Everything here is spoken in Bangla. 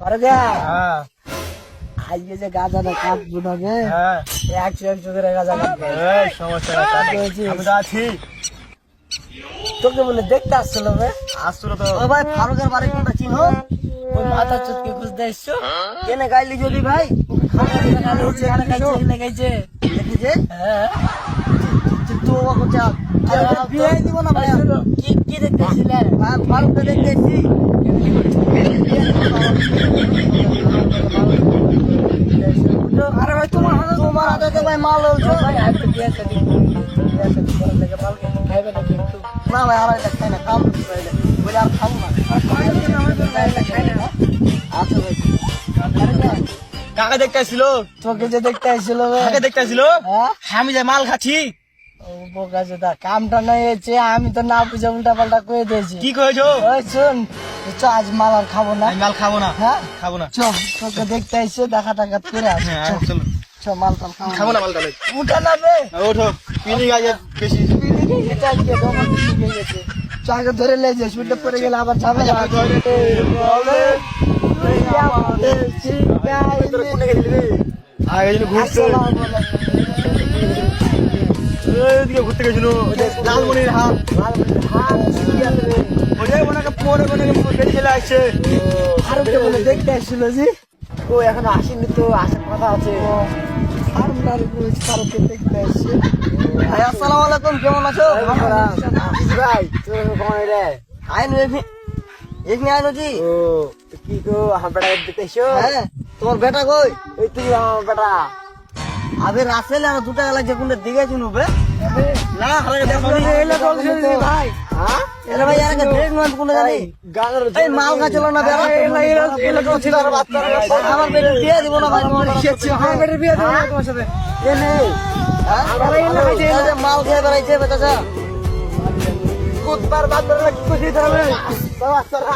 হ্যাঁ। আজকে যে গাঁজাটা কাটবো না গে। হ্যাঁ। একশো একশো করে গাঁজা কাটবে। সমস্যা আমি তো আছি। তোকে বলে দেখতে আসছিল বে। আসছিল তো। ও ভাই ফারুকের বাড়ি কোনটা চিনো? ওই মাথা চুটকে খুঁজতে এসছো? কেনে গাইলি যদি ভাই? খানা হচ্ছে এখানে দেখেছে হ্যাঁ। তো ও কথা বিয়ে দিব না ভাই কি কি দেখতেছিলে? ফারুককে দেখতেছি আরে ভাই তোমার হাতে তোমার হাতে তো ভাই মাল হলছো ভাই আমি তো বিয়ে শাদী বিয়ে শাদী করার লেগে মাল খাইবে না কিন্তু না ভাই আর এটা খাই না কাম পাইলে বলে আর খাব না আচ্ছা ভাই কাকে দেখতে আসছিল? তোকে যে দেখতে আসছিল কাকে দেখতে আসছিল? হ্যাঁ? আমি যে মাল খাচ্ছি। বোকা কামটা নাই হয়েছে আমি তো না বুঝে উল্টা পাল্টা করে দিয়েছি। কি ওই শোন চ আজ মাল আর খাব না। মাল খাব না। হ্যাঁ? খাব না। চ তোকে দেখতে আসছে দেখা টাকা করে আসে। হ্যাঁ চলো। চ মাল টাল খাব না মাল তাহলে। উঠে না বে। ওঠো। পিনি গাছে বেশি। এটা আজকে দোকান থেকে নিয়ে গেছে। চ আগে ধরে লে যে শুটে পড়ে গেলে আবার যাবে না আগে যদি ঘুরতে ওইদিকে ঘুরতে গেছিল। লালমনির হাট। ওটাই ওনাকে পরে ওনাকে বেরিয়ে চলে আসছে। ফারুককে বলে দেখতে আসছিল জি। ও এখন আসেনি তো আসার কথা আছে। আসসালামু আলাইকুম কেমন আছো? ভাই তোর কখন রে? আইন ও কি গো আমার বেটা দেখতে এসো। হ্যাঁ। তোমার বেটা কই? তুমি আমার বেটা। আবে রাসেল আর দুটা গেলা যে কোনটা দিকে শুনো বে না হারাকে দেখো এলে বল শুনি ভাই। হ্যাঁ? এলে ভাই আর দেখ না কোন জানি? গানের এই মাল গাছ না বেরা এলা এলা এলা তো ছিল আর বাচ্চা আমার বেটা বিয়ে দিব না ভাই তোমার আমার বেটা বিয়ে দিব না তোমার সাথে। এ নে। মাল খেয়ে বেড়াইছে বেটা কুতবার বান্দর কি কইছিস তাহলে বাচ্চারা